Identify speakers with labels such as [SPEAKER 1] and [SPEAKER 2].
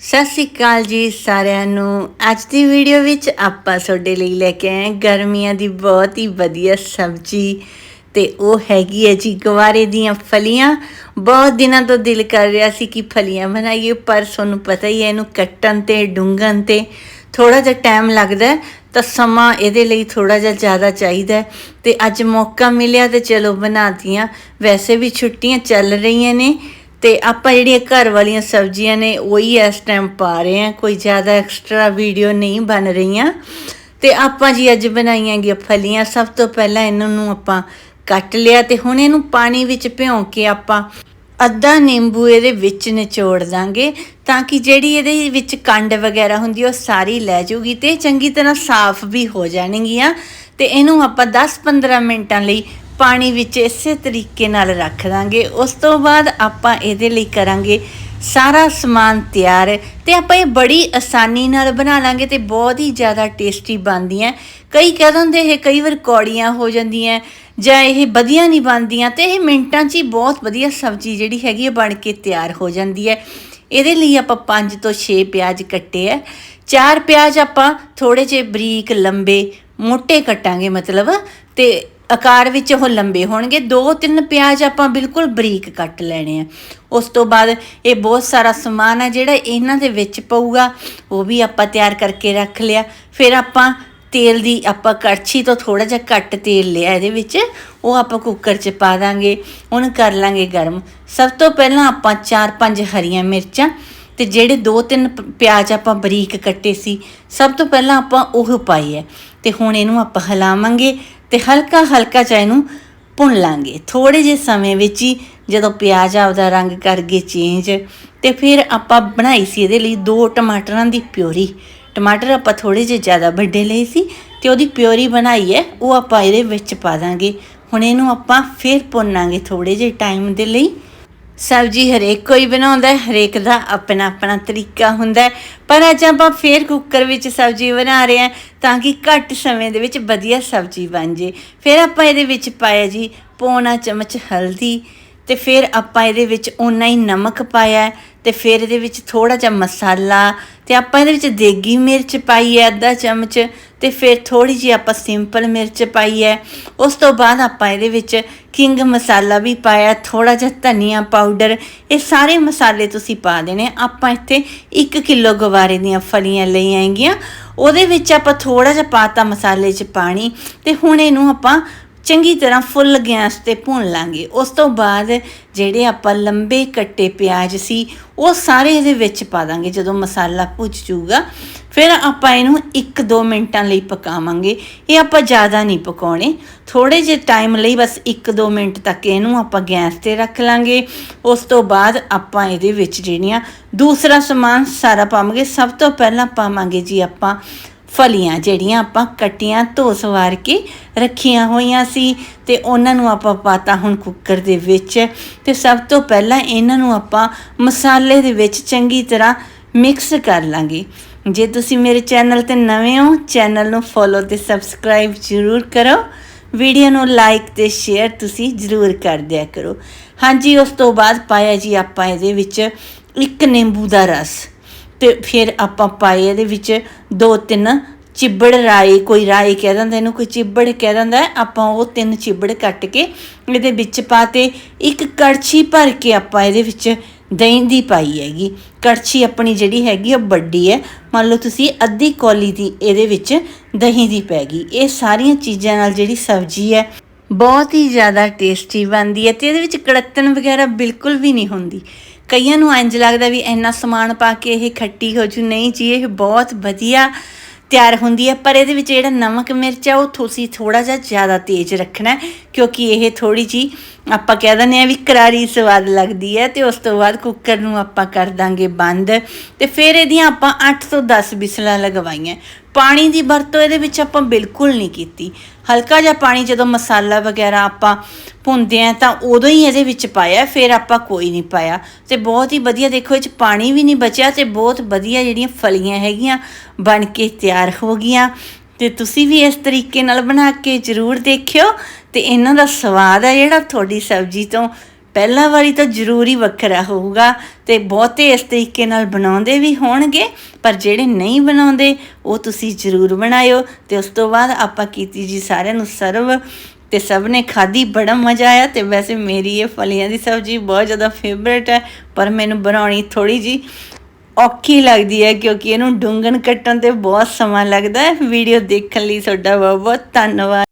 [SPEAKER 1] ਸਤਿ ਸ਼੍ਰੀ ਅਕਾਲ ਜੀ ਸਾਰਿਆਂ ਨੂੰ। ਅੱਜ ਦੀ ਵੀਡੀਓ ਵਿੱਚ ਆਪਾਂ ਤੁਹਾਡੇ ਲਈ ਲੈ ਕੇ ਆਏ ਗਰਮੀਆਂ ਦੀ ਬਹੁਤ ਹੀ ਵਧੀਆ ਸਬਜ਼ੀ। ਤੇ ਉਹ ਹੈਗੀ ਹੈ ਜੀ ਗਵਾਰੇ ਦੀਆਂ ਫਲੀਆਂ। ਬਹੁਤ ਦਿਨਾਂ ਤੋਂ ਦਿਲ ਕਰ ਰਿਹਾ ਸੀ ਕਿ ਫਲੀਆਂ ਬਣਾਈਏ, ਪਰ ਤੁਹਾਨੂੰ ਪਤਾ ਹੀ ਹੈ ਇਹਨੂੰ ਕੱਟਣ ਤੇ ਡੁੰਗਣ ਤੇ ਥੋੜਾ ਜਿਹਾ ਟਾਈਮ ਲੱਗਦਾ ਤਾਂ ਸਮਾਂ ਇਹਦੇ ਲਈ ਥੋੜਾ ਜਿਹਾ ਜ਼ਿਆਦਾ ਚਾਹੀਦਾ ਹੈ। ਤੇ ਅੱਜ ਮੌਕਾ ਮਿਲਿਆ ਤੇ ਚਲੋ ਬਣਾਤੀਆਂ। ਵੈਸੇ ਵੀ ਛੁੱਟੀਆਂ ਚੱਲ ਰਹੀਆਂ ਨੇ। ਤੇ ਆਪਾਂ ਜਿਹੜੀਆਂ ਘਰ ਵਾਲੀਆਂ ਸਬਜ਼ੀਆਂ ਨੇ, ਉਹੀ ਇਸ ਟਾਈਮ ਪਾ ਰਹੇ ਹਾਂ। ਕੋਈ ਜ਼ਿਆਦਾ ਐਕਸਟਰਾ ਵੀਡੀਓ ਨਹੀਂ ਬਣ ਰਹੀਆਂ। ਤੇ ਆਪਾਂ ਜੀ ਅੱਜ ਬਣਾਈਆਂ ਗਈਆਂ ਫਲੀਆਂ। ਸਭ ਤੋਂ ਪਹਿਲਾਂ ਇਹਨਾਂ ਨੂੰ ਆਪਾਂ ਕੱਟ ਲਿਆ ਤੇ ਹੁਣ ਇਹਨੂੰ ਪਾਣੀ ਵਿੱਚ ਭਿਉਂ ਕੇ ਆਪਾਂ ਅੱਧਾ ਨਿੰਬੂ ਇਹਦੇ ਵਿੱਚ ਨਿਚੋੜ ਦਾਂਗੇ ਤਾਂ ਕਿ ਜਿਹੜੀ ਇਹਦੇ ਵਿੱਚ ਕੰਡ ਵਗੈਰਾ ਹੁੰਦੀ ਉਹ ਸਾਰੀ ਲੈ ਜਾਊਗੀ ਤੇ ਚੰਗੀ ਤਰ੍ਹਾਂ ਸਾਫ਼ ਵੀ ਹੋ ਜਾਣਗੀਆਂ। ਤੇ ਇਹਨੂੰ ਆਪਾਂ 10-15 ਮਿੰਟਾਂ ਲਈ ਪਾਣੀ ਵਿੱਚ ਇਸੇ ਤਰੀਕੇ ਨਾਲ ਰੱਖ ਦਾਂਗੇ। ਉਸ ਤੋਂ ਬਾਅਦ ਆਪਾਂ ਇਹਦੇ ਲਈ ਕਰਾਂਗੇ ਸਾਰਾ ਸਮਾਨ ਤਿਆਰ ਤੇ ਆਪਾਂ ਇਹ ਬੜੀ ਆਸਾਨੀ ਨਾਲ ਬਣਾ ਲਾਂਗੇ ਤੇ ਬਹੁਤ ਹੀ ਜ਼ਿਆਦਾ ਟੇਸਟੀ ਬਣਦੀਆਂ। ਕਈ ਕਹਿ ਦਿੰਦੇ ਇਹ ਕਈ ਵਾਰ ਕੌੜੀਆਂ ਹੋ ਜਾਂਦੀਆਂ ਜਾਂ ਇਹ ਵਧੀਆ ਨਹੀਂ ਬਣਦੀਆਂ ਤੇ ਇਹ ਮਿੰਟਾਂ 'ਚ ਹੀ ਬਹੁਤ ਵਧੀਆ ਸਬਜ਼ੀ ਜਿਹੜੀ ਹੈਗੀ ਹੈ ਬਣ ਕੇ ਤਿਆਰ ਹੋ ਜਾਂਦੀ ਹੈ। ਇਹਦੇ ਲਈ ਆਪਾਂ 5 ਤੋਂ 6 ਪਿਆਜ਼ ਕੱਟੇ ਆ। ਚਾਰ ਪਿਆਜ਼ ਆਪਾਂ ਥੋੜੇ ਜਿਹੇ ਬਰੀਕ ਲੰਬੇ ਮੋٹے ਕੱਟਾਂਗੇ ਮਤਲਬ ਤੇ ਆਕਾਰ ਵਿੱਚ ਉਹ ਲੰਬੇ ਹੋਣਗੇ। ਦੋ ਤਿੰਨ ਪਿਆਜ਼ ਆਪਾਂ ਬਿਲਕੁਲ ਬਰੀਕ ਕੱਟ ਲੈਣੇ ਆ। ਉਸ ਤੋਂ ਬਾਅਦ ਇਹ ਬਹੁਤ ਸਾਰਾ ਸਮਾਨ ਹੈ ਜਿਹੜਾ ਇਹਨਾਂ ਦੇ ਵਿੱਚ ਪਊਗਾ, ਉਹ ਵੀ ਆਪਾਂ ਤਿਆਰ ਕਰਕੇ ਰੱਖ ਲਿਆ। ਫਿਰ ਆਪਾਂ ਤੇਲ ਦੀ ਆਪਾਂ ਕੜਛੀ ਤੋਂ ਥੋੜਾ ਜਿਹਾ ਘੱਟ ਤੇਲ ਲਿਆ ਇਹਦੇ ਵਿੱਚ। ਉਹ ਆਪਾਂ ਕੁੱਕਰ 'ਚ ਪਾ ਦਾਂਗੇ ਹੁਣ ਕਰ ਲਾਂਗੇ ਗਰਮ। ਸਭ ਤੋਂ ਪਹਿਲਾਂ ਆਪਾਂ 4-5 ਹਰੀਆਂ ਮਿਰਚਾਂ ਤੇ ਜਿਹੜੇ ਦੋ ਤਿੰਨ ਪ- ਪਿਆਜ਼ ਆਪਾਂ ਬਰੀਕ ਕੱਟੇ ਸੀ, ਸਭ ਤੋਂ ਪਹਿਲਾਂ ਆਪਾਂ ਉਹ ਪਾਈ ਹੈ। ਤੇ ਹੁਣ ਇਹਨੂੰ ਆਪਾਂ ਹਿਲਾਵਾਂਗੇ ਤੇ ਹਲਕਾ ਹਲਕਾ ਚਾ ਇਹਨੂੰ ਭੁੰਨ ਲਾਂਗੇ। ਥੋੜੇ ਜਿਹੇ ਸਮੇਂ ਵਿੱਚ ਹੀ ਜਦੋਂ ਪਿਆਜ਼ ਆਪਦਾ ਰੰਗ ਕਰ ਗਏ ਚੇਂਜ ਤੇ ਫਿਰ ਆਪਾਂ ਬਣਾਈ ਸੀ ਇਹਦੇ ਲਈ ਦੋ ਟਮਾਟਰਾਂ ਦੀ ਪਿਓਰੀ ਟਮਾਟਰ ਆਪਾਂ ਥੋੜੇ ਜਿਹੇ ਜ਼ਿਆਦਾ ਵੱਡੇ ਲਏ ਸੀ ਤੇ ਉਹਦੀ ਪਿਓਰੀ ਬਣਾਈ ਹੈ, ਉਹ ਆਪਾਂ ਇਹਦੇ ਵਿੱਚ ਪਾ ਦਾਂਗੇ। ਹੁਣ ਇਹਨੂੰ ਆਪਾਂ ਫਿਰ ਭੁੰਨਾਂਗੇ ਥੋੜੇ ਜਿਹੇ ਟਾਈਮ ਦੇ ਲਈ। ਸਬਜੀ ਹਰੇਕ ਕੋਈ ਬਣਾਉਂਦਾ ਹੈ, ਹਰੇਕ ਦਾ ਆਪਣਾ ਆਪਣਾ ਤਰੀਕਾ ਹੁੰਦਾ ਹੈ। ਪਰ ਅੱਜ ਆਪਾਂ ਫੇਰ ਕੁੱਕਰ ਵਿੱਚ ਸਬਜੀ ਬਣਾ ਰਹੇ ਹਾਂ ਤਾਂ ਕਿ ਘੱਟ ਸਮੇਂ ਦੇ ਵਿੱਚ ਵਧੀਆ ਸਬਜੀ ਬਣ ਜੇ ਫਿਰ ਆਪਾਂ ਇਹਦੇ ਵਿੱਚ ਪਾਇਆ ਜੀ ਪੌਣਾ ਚਮਚ ਹਲਦੀ ਤੇ ਫਿਰ ਆਪਾਂ ਇਹਦੇ ਵਿੱਚ ਓਨਾ ਹੀ ਨਮਕ ਪਾਇਆ ਹੈ ਤੇ ਫਿਰ ਇਹਦੇ ਵਿੱਚ ਥੋੜਾ ਜਿਹਾ ਮਸਾਲਾ ਤੇ ਆਪਾਂ ਇਹਦੇ ਵਿੱਚ ਦੇਗੀ ਮਿਰਚ ਪਾਈ ਹੈ ਅੱਧਾ ਚਮਚ ਤੇ ਫਿਰ ਥੋੜੀ ਜਿਹੀ ਆਪਾਂ ਸਿੰਪਲ ਮਿਰਚ ਪਾਈ ਹੈ। ਉਸ ਤੋਂ ਬਾਅਦ ਆਪਾਂ ਇਹਦੇ ਵਿੱਚ ਕਿੰਗ ਮਸਾਲਾ ਵੀ ਪਾਇਆ ਥੋੜਾ ਜਿਹਾ ਧਨੀਆ ਪਾਊਡਰ, ਇਹ ਸਾਰੇ ਮਸਾਲੇ ਤੁਸੀਂ ਪਾ ਦੇਣੇ। ਆਪਾਂ ਇੱਥੇ 1 ਕਿਲੋ ਗਵਾਰੇ ਦੀਆਂ ਫਲੀਆਂ ਲਈ ਆਏਗੀਆਂ। ਉਹਦੇ ਵਿੱਚ ਆਪਾਂ ਥੋੜਾ ਜਿਹਾ ਪਾਤਾ ਮਸਾਲੇ 'ਚ ਪਾਣੀ ਤੇ ਹੁਣ ਇਹਨੂੰ ਆਪਾਂ ਚੰਗੀ ਤਰ੍ਹਾਂ ਫੁੱਲ ਗੈਸ ਤੇ ਭੁੰਨ ਲਾਂਗੇ। ਉਸ ਤੋਂ ਬਾਅਦ ਜਿਹੜੇ ਆਪਾਂ ਲੰਬੇ ਕੱਟੇ ਪਿਆਜ਼ ਸੀ, ਉਹ ਸਾਰੇ ਇਹਦੇ ਵਿੱਚ ਪਾ ਦਾਂਗੇ ਜਦੋਂ ਮਸਾਲਾ ਭੁੱਜ ਜਾਊਗਾ। ਫਿਰ ਆਪਾਂ ਇਹਨੂੰ 1-2 ਮਿੰਟਾਂ ਲਈ ਪਕਾਵਾਂਗੇ। ਇਹ ਆਪਾਂ ਜ਼ਿਆਦਾ ਨਹੀਂ ਪਕਾਉਣੇ। ਥੋੜੇ ਜਿਹੇ ਟਾਈਮ ਲਈ ਬਸ 1-2 ਮਿੰਟ ਤੱਕ ਇਹਨੂੰ ਆਪਾਂ ਗੈਸ ਤੇ ਰੱਖ ਲਾਂਗੇ। ਉਸ ਤੋਂ ਬਾਅਦ ਆਪਾਂ ਇਹਦੇ ਵਿੱਚ ਜਿਹੜੀਆਂ ਦੂਸਰਾ ਸਮਾਨ ਸਾਰਾ ਪਾਵਾਂਗੇ। ਸਭ ਤੋਂ ਪਹਿਲਾਂ ਪਾਵਾਂਗੇ ਜੀ ਆਪਾਂ ਫਲੀਆਂ ਜਿਹੜੀਆਂ ਆਪਾਂ ਕੱਟੀਆਂ, ਧੋ ਸਵਾਰ ਕੇ ਰੱਖੀਆਂ ਹੋਈਆਂ ਸੀ ਤੇ ਉਹਨਾਂ ਨੂੰ ਆਪਾਂ ਪਾਤਾ ਹੁਣ ਕੁੱਕਰ ਦੇ ਵਿੱਚ। ਤੇ ਸਭ ਤੋਂ ਪਹਿਲਾਂ ਇਹਨਾਂ ਨੂੰ ਆਪਾਂ ਮਸਾਲੇ ਦੇ ਵਿੱਚ ਚੰਗੀ ਤਰ੍ਹਾਂ ਮਿਕਸ ਕਰ ਲਾਂਗੇ। ਜੇ ਤੁਸੀਂ ਮੇਰੇ ਚੈਨਲ ਤੇ ਨਵੇਂ ਹੋ, ਚੈਨਲ ਨੂੰ ਫੋਲੋ ਤੇ ਸਬਸਕ੍ਰਾਈਬ ਜ਼ਰੂਰ ਕਰੋ। ਵੀਡੀਓ ਨੂੰ ਲਾਈਕ ਤੇ ਸ਼ੇਅਰ ਤੁਸੀਂ ਜ਼ਰੂਰ ਕਰ ਦਿਆ ਕਰੋ। ਹਾਂਜੀ, ਉਸ ਤੋਂ ਬਾਅਦ ਪਾਇਆ ਜੀ ਆਪਾਂ ਇਹਦੇ ਵਿੱਚ ਇੱਕ ਨਿੰਬੂ ਦਾ ਰਸ। ਤੇ ਫਿਰ ਆਪਾਂ ਪਾਏ ਇਹਦੇ ਵਿੱਚ ਦੋ ਤਿੰਨ ਚਿੱਬੜ ਰਾਈ ਕੋਈ ਰਾਈ ਕਹਿ ਦਿੰਦਾ, ਇਹਨੂੰ ਕੋਈ ਚਿੱਬੜ ਕਹਿ ਦਿੰਦਾ, ਆਪਾਂ ਉਹ ਤਿੰਨ ਚਿੱਬੜ ਕੱਟ ਕੇ ਇਹਦੇ ਵਿੱਚ ਪਾਤੇ ਇੱਕ ਕੜਛੀ ਭਰ ਕੇ ਆਪਾਂ ਇਹਦੇ ਵਿੱਚ ਦਹੀਂ ਦੀ ਪਾਈ ਹੈਗੀ। ਕੜਛੀ ਆਪਣੀ ਜਿਹੜੀ ਹੈਗੀ ਉਹ ਵੱਡੀ ਹੈ। ਮੰਨ ਲਓ ਤੁਸੀਂ ਅੱਧੀ ਕੌਲੀ ਦੀ ਇਹਦੇ ਵਿੱਚ ਦਹੀਂ ਦੀ ਪੈ ਗਈ। ਇਹ ਸਾਰੀਆਂ ਚੀਜ਼ਾਂ ਨਾਲ ਜਿਹੜੀ ਸਬਜ਼ੀ ਹੈ ਬਹੁਤ ਹੀ ਜ਼ਿਆਦਾ ਟੇਸਟੀ ਬਣਦੀ ਹੈ ਤੇ ਇਹਦੇ ਵਿੱਚ ਕੜੱਤਣ ਵਗੈਰਾ ਬਿਲਕੁਲ ਵੀ ਨਹੀਂ ਹੁੰਦੀ। ਕਈਆਂ ਨੂੰ ਇੰਜ ਲੱਗਦਾ ਵੀ ਇੰਨਾ ਸਮਾਨ ਪਾ ਕੇ ਇਹ ਖੱਟੀ ਹੋ ਜੂ, ਨਹੀਂ ਜੀ, ਇਹ ਬਹੁਤ ਵਧੀਆ ਤਿਆਰ ਹੁੰਦੀ ਹੈ, ਪਰ ਇਹਦੇ ਵਿੱਚ ਜਿਹੜਾ ਨਮਕ ਮਿਰਚ ਹੈ ਉਹ ਤੁਸੀਂ ਥੋੜਾ ਜਿਹਾ ਜ਼ਿਆਦਾ ਤੇਜ਼ ਰੱਖਣਾ ਕਿਉਂਕਿ ਇਹ ਥੋੜੀ ਜੀ ਆਪਾਂ ਕਹਿ ਦਿੰਦੇ ਆ ਵੀ ਕਰਾਰੀ ਸਵਾਦ ਲੱਗਦੀ ਹੈ ਤੇ ਉਸ ਤੋਂ ਬਾਅਦ ਕੁੱਕਰ ਨੂੰ ਆਪਾਂ ਕਰ ਦਾਂਗੇ ਬੰਦ ਤੇ ਫਿਰ ਇਹਦੀਆਂ ਆਪਾਂ 8 ਤੋਂ 10 ਬਿਸਲਾਂ ਲਗਵਾਈਆਂ। ਪਾਣੀ ਦੀ ਵਰਤੋਂ ਇਹਦੇ ਵਿੱਚ ਆਪਾਂ ਬਿਲਕੁਲ ਨਹੀਂ ਕੀਤੀ। ਹਲਕਾ ਜਿਹਾ ਪਾਣੀ ਜਦੋਂ ਮਸਾਲਾ ਵਗੈਰਾ ਆਪਾਂ ਭੁੰਨਦੇ ਆ ਤਾਂ ਉਦੋਂ ਹੀ ਇਹਦੇ ਵਿੱਚ ਪਾਇਆ, ਫਿਰ ਆਪਾਂ ਕੋਈ ਨਹੀਂ ਪਾਇਆ। ਤੇ ਬਹੁਤ ਹੀ ਵਧੀਆ, ਦੇਖੋ ਇਹ ਚ ਪਾਣੀ ਵੀ ਨਹੀਂ ਬਚਿਆ ਤੇ ਬਹੁਤ ਵਧੀਆ ਜਿਹੜੀਆਂ ਫਲੀਆਂ ਹੈਗੀਆਂ ਬਣ ਕੇ ਤਿਆਰ ਹੋ ਗਈਆਂ। ਤੇ ਤੁਸੀਂ ਵੀ ਇਸ ਤਰੀਕੇ ਨਾਲ ਬਣਾ ਕੇ ਜ਼ਰੂਰ ਦੇਖਿਓ ਤੇ ਇਹਨਾਂ ਦਾ ਸਵਾਦ ਹੈ ਜਿਹੜਾ ਤੁਹਾਡੀ ਸਬਜ਼ੀ ਤੋਂ ਪਹਿਲਾਂ ਵਾਰੀ ਤਾਂ ਜ਼ਰੂਰੀ ਵੱਖਰਾ ਹੋਊਗਾ ਤੇ ਬਹੁਤੇ ਇਸ ਤਰੀਕੇ ਨਾਲ ਬਣਾਉਂਦੇ ਵੀ ਹੋਣਗੇ, ਪਰ ਜਿਹੜੇ ਨਹੀਂ ਬਣਾਉਂਦੇ, ਉਹ ਤੁਸੀਂ ਜ਼ਰੂਰ ਬਣਾਇਓ। ਤੇ ਉਸ ਤੋਂ ਬਾਅਦ ਆਪਾਂ ਕੀਤੀ ਜੀ ਸਾਰਿਆਂ ਨੂੰ ਸਰਵ ਤੇ ਸਭ ਨੇ ਖਾਧੀ, ਬੜਾ ਮਜ਼ਾ ਆਇਆ ਤੇ ਵੈਸੇ ਮੇਰੀ ਇਹ ਫਲੀਆਂ ਦੀ ਸਬਜ਼ੀ ਬਹੁਤ ਜ਼ਿਆਦਾ ਫੇਵਰੇਟ ਹੈ, ਪਰ ਮੈਨੂੰ ਬਣਾਉਣੀ ਥੋੜੀ ਜੀ ਔਖੀ ਲੱਗਦੀ ਹੈ ਕਿਉਂਕਿ ਇਹਨੂੰ ਡੁੰਗਣ ਕੱਟਣ ਤੇ ਬਹੁਤ ਸਮਾਂ ਲੱਗਦਾ ਹੈ। ਵੀਡੀਓ ਦੇਖਣ ਲਈ ਤੁਹਾਡਾ ਬਹੁਤ ਬਹੁਤ ਧੰਨਵਾਦ।